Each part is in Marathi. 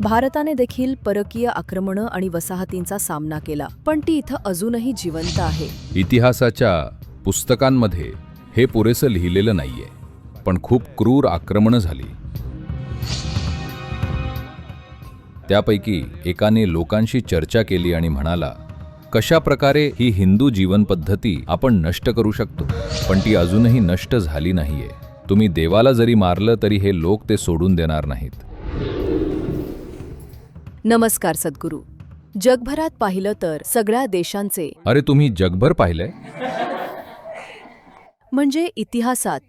भारताने देखील परकीय आक्रमणं आणि वसाहतींचा सामना केला पण ती इथं अजूनही जिवंत आहे. इतिहासाच्या पुस्तकांमध्ये हे पुरेसं लिहिलेलं नाहीये पण खूप क्रूर आक्रमणं झाली. त्यापैकी एकाने लोकांशी चर्चा केली आणि म्हणाला कशा प्रकारे ही हिंदू जीवनपद्धती आपण नष्ट करू शकतो? पण ती अजूनही नष्ट झाली नाहीये. तुम्ही देवाला जरी मारलं तरी हे लोक ते सोडून देणार नाहीत. नमस्कार सद्गुरू. जगभरात पाहिलं तर सगळ्या देशांचे. अरे तुम्ही जगभर पाहिलंय? म्हणजे इतिहासात.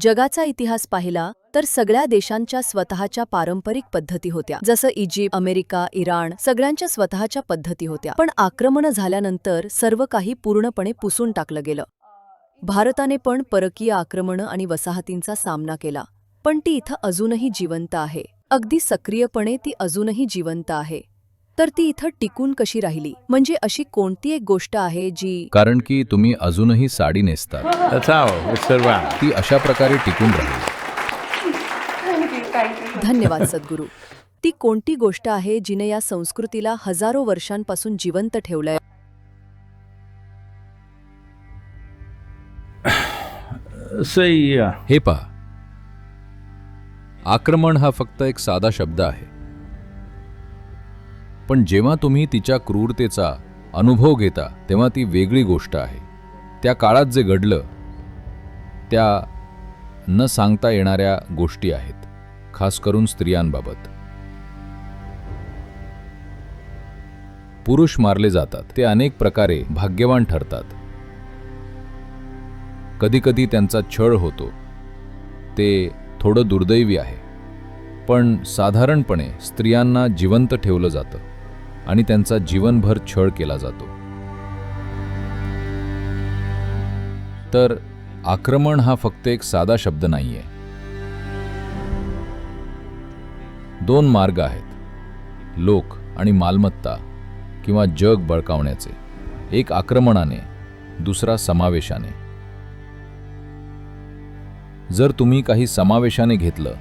जगाचा इतिहास पाहिला तर सगळ्या देशांच्या स्वतःच्या पारंपरिक पद्धती होत्या. जसं इजिप्त अमेरिका इराण सगळ्यांच्या स्वतःच्या पद्धती होत्या. पण आक्रमणं झाल्यानंतर सर्व काही पूर्णपणे पुसून टाकलं गेलं. भारताने पण परकीय आक्रमणं आणि वसाहतींचा सामना केला. पण ती इथं अजूनही जिवंत आहे. अगदी सक्रियपणे ती अजूनही जिवंत आहे. तर ती इथं टिकून कशी राहिली? म्हणजे अशी कोणती एक गोष्ट आहे जी कारण की तुम्ही अजूनही साडी नेसतात. Survive. ती अशा प्रकारे टिकून राहील. धन्यवाद सद्गुरू. ती कोणती गोष्ट आहे जिने या संस्कृतीला हजारो वर्षांपासून जिवंत ठेवलंय? Uh, हे पहा आक्रमण हा फक्त एक साधा शब्द आहे. पण जेव्हा तुम्ही तिच्या क्रूरतेचा अनुभव घेता तेव्हा ती वेगळी गोष्ट आहे. त्या काळात जे घडलं त्या न सांगता येणाऱ्या गोष्टी आहेत खास करून स्त्रियांबाबत. पुरुष मारले जातात ते अनेक प्रकारे भाग्यवान ठरतात. कधीकधी त्यांचा छळ होतो ते थोडं दुर्दैवी आहे. पण साधारणपणे स्त्रियांना जिवंत ठेवलं जातं आणि त्यांचा जीवनभर छळ केला जातो. तर आक्रमण हा फक्त एक साधा शब्द नाहीये. दोन मार्ग आहेत. लोक आणि मालमत्ता किंवा जग बळकावण्याचे. एक आक्रमणाने दुसरा समावेशाने. जर तुम्ही काही समावेशाने घेतलं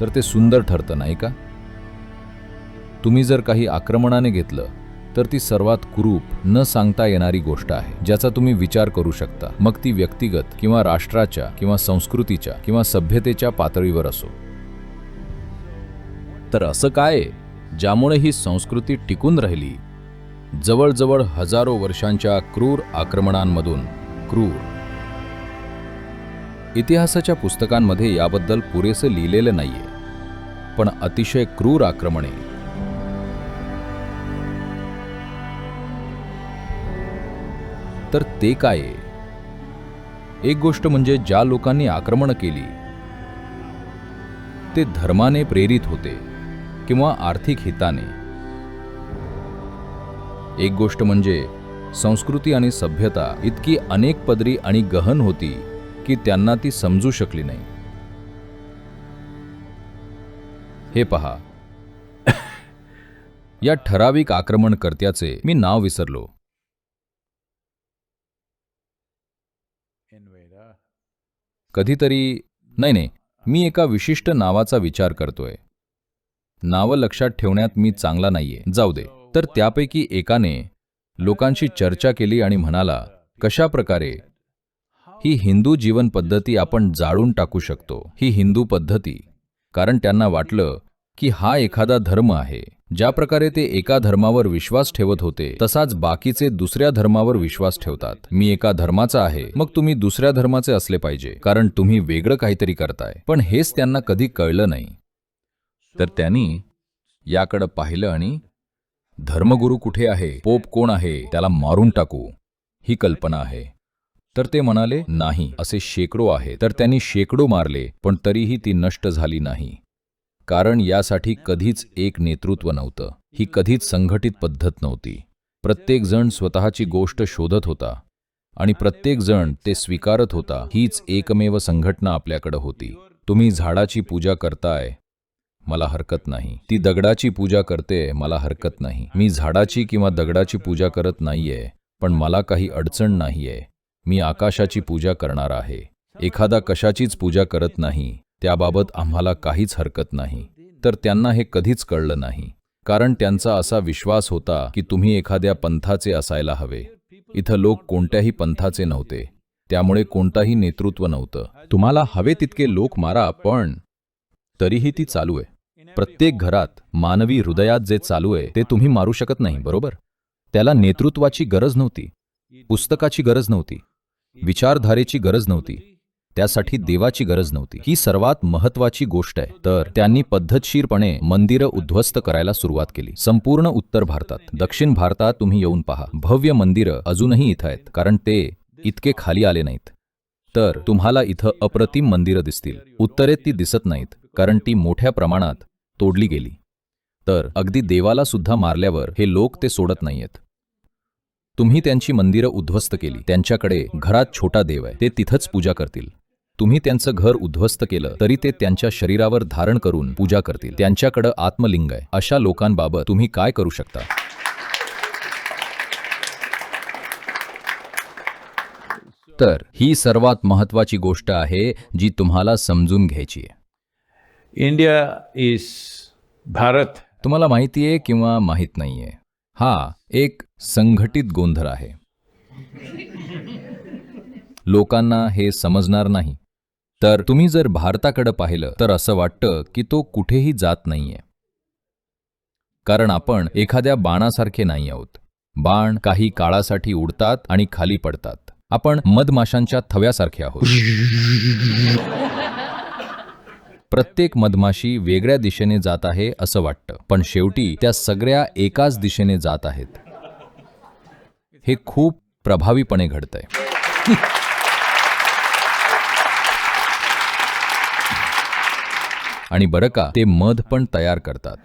तर ते सुंदर ठरतं नाही का? तुम्ही जर काही आक्रमणाने घेतलं तर ती सर्वात कुरूप न सांगता येणारी गोष्ट आहे ज्याचा तुम्ही विचार करू शकता. मग ती व्यक्तिगत किंवा राष्ट्राच्या किंवा संस्कृतीच्या किंवा सभ्यतेच्या पातळीवर असो. तर असं काय आहे, ज्यामुळे ही संस्कृती टिकून राहिली? जवळजवळ हजारो वर्षांच्या क्रूर आक्रमणांमधून क्रूर इतिहासाच्या पुस्तकांमध्ये याबद्दल पुरेसे लिहिलेलं नाहीये पण अतिशय क्रूर आक्रमणे तर ते काय एक गोष्ट म्हणजे ज्या लोकांनी आक्रमण केली ते धर्माने प्रेरित होते किंवा आर्थिक हिताने. एक गोष्ट म्हणजे संस्कृती आणि सभ्यता इतकी अनेक पदरी आणि गहन होती की त्यांना ती समजू शकली नाही. हे पहा. या ठराविक आक्रमणकर्त्याचे मी नाव विसरलो. कधीतरी नाही नाही मी एका विशिष्ट नावाचा विचार करतोय. नावं लक्षात ठेवण्यात मी चांगला नाहीये. जाऊ दे. तर त्यापैकी एकाने लोकांशी चर्चा केली आणि म्हणाला कशा प्रकारे ही हिंदू जीवन पद्धती आपण जाळून टाकू शकतो. ही हिंदू पद्धती. कारण त्यांना वाटलं की हा एखादा धर्म आहे. ज्या प्रकारे ते एका धर्मावर विश्वास ठेवत होते तसाच बाकीचे दुसऱ्या धर्मावर विश्वास ठेवतात. मी एका धर्माचा आहे मग तुम्ही दुसऱ्या धर्माचे असले पाहिजे कारण तुम्ही वेगळं काहीतरी करताय. पण हेच त्यांना कधी कळलं नाही. तर त्यांनी याकडं पाहिलं आणि धर्मगुरू कुठे आहे? पोप कोण आहे? त्याला मारून टाकू. ही कल्पना आहे. तर ते म्हणाले नाही असे शेकडो आहे तर त्यांनी शेकडो मारले पण तरीही ती नष्ट झाली नाही. कारण यासाठी कधीच एक नेतृत्व नव्हतं. ही कधीच संघटित पद्धत नव्हती. प्रत्येकजण स्वतःची गोष्ट शोधत होता. आणि प्रत्येकजण ते स्वीकारत होता हीच एकमेव संघटना आपल्याकडे होती. तुम्ही झाडाची पूजा करताय मला हरकत नाही. ती दगडाची पूजा करते मला हरकत नाही. मी झाडाची किंवा दगडाची पूजा करत नाहीये पण मला काही अडचण नाहीये. मी आकाशाची पूजा करणार आहे. एखादा कशाचीच पूजा करत नाही. त्याबाबत आम्हाला काहीच हरकत नाही. तर त्यांना हे कधीच कळलं नाही. कारण त्यांचा असा विश्वास होता की तुम्ही एखाद्या पंथाचे असायला हवे. इथं लोक कोणत्याही पंथाचे नव्हते. त्यामुळे कोणताही नेतृत्व नव्हतं. तुम्हाला हवे तितके लोक मारा पण तरीही ती चालू आहे. प्रत्येक घरात मानवी हृदयात जे चालू आहे ते तुम्ही मारू शकत नाही बरोबर? त्याला नेतृत्वाची गरज नव्हती. पुस्तकाची गरज नव्हती. विचारधारेची गरज नव्हती. त्यासाठी देवाची गरज नव्हती. ही सर्वात महत्वाची गोष्ट आहे. तर त्यांनी पद्धतशीरपणे मंदिरं उद्ध्वस्त करायला सुरुवात केली. संपूर्ण उत्तर भारतात. दक्षिण भारतात तुम्ही येऊन पहा. भव्य मंदिरं अजूनही इथं आहेत. कारण ते इतके खाली आले नाहीत. तर तुम्हाला इथं अप्रतिम मंदिरं दिसतील. उत्तरेत ती दिसत नाहीत कारण ती मोठ्या प्रमाणात तोडली गेली. तर अगदी देवाला सुद्धा मारल्यावर हे लोक ते सोडत नाहीयेत. तुम्ही त्यांची मंदिरं उद्ध्वस्त केली. त्यांच्याकडे घरात छोटा देव आहे. ते तिथंच पूजा करतील. तुम्ही त्यांचं घर उद्ध्वस्त केलं तरी ते त्यांच्या शरीरावर धारण करून पूजा करतील. त्यांच्याकडं आत्मलिंग आहे. अशा लोकांबाबत तुम्ही काय करू शकता? तर ही सर्वात महत्वाची गोष्ट आहे जी तुम्हाला समजून घ्यायची आहे. India is Bharat. तुम्हाला माहिती आहे किंवा माहीत नाहीये? हा एक संघटित गोंधळ आहे. लोकांना हे समजणार नाही. तर तुम्ही जर भारताकडे पाहिलं तर असं वाटतं की तो कुठेही जात नाहीये. कारण आपण एखाद्या बाणासारखे नाही आहोत. बाण काही काळासाठी उडतात आणि खाली पडतात. आपण मधमाशांच्या थव्यासारखे आहोत. प्रत्येक मधमाशी वेगळ्या दिशेने जात आहे असं वाटतं. पण शेवटी त्या सगळ्या एकाच दिशेने जात आहेत. हे खूप प्रभावीपणे घडतंय. आणि बरं का ते मध पण तयार करतात.